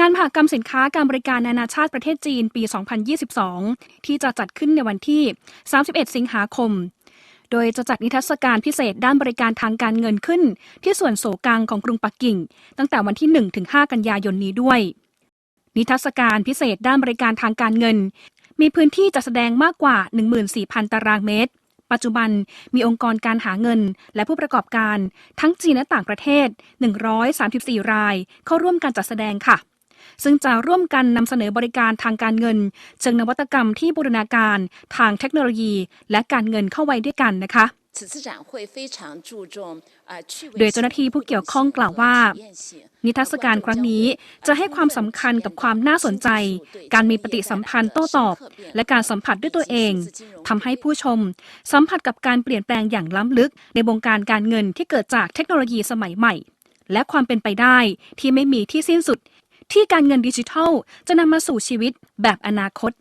งานมหกรรมสินค้าการบริการนานาชาติประเทศจีนปี 2022 ที่จะจัดขึ้นในวันที่ 31 สิงหาคม โดยจะจัดนิทรรศการพิเศษด้านบริการทางการเงินขึ้น ที่ส่วนโสกังของกรุงปักกิ่ง ตั้งแต่วันที่ 1-5 กันยายนนี้ด้วย นิทรรศการพิเศษด้านบริการทางการเงิน มีพื้นที่จัดแสดงมากกว่า 14,000 ตารางเมตรปัจจุบันมีองค์กรการหาเงิน และผู้ประกอบการ ทั้งจีนและต่างประเทศ 134 ราย เข้าร่วมการจัดแสดงค่ะ ซึ่งจะร่วมกันนำเสนอบริการทางการเงิน เชิงนวัตกรรมที่บูรณาการทางเทคโนโลยี และการเงินเข้าไว้ด้วยกันนะคะโดยเจ้าหน้าที่ผู้เกี่ยวข้องกล่าวว่า นิทรรศการครั้งนี้จะให้ความสำคัญกับความน่าสนใจ การมีปฏิสัมพันธ์โต้ตอบ และการสัมผัสด้วยตัวเองทำให้ผู้ชม สัมผัสกับการเปลี่ยนแปลงอย่างล้ำลึก ในวงการการเงินที่เกิดจากเทคโนโลยีสมัยใหม่ และความเป็นไปได้ที่ไม่มีที่สิ้นสุด ที่การเงินดิจิทัล จะนำมาสู่ชีวิตแบบอนาคต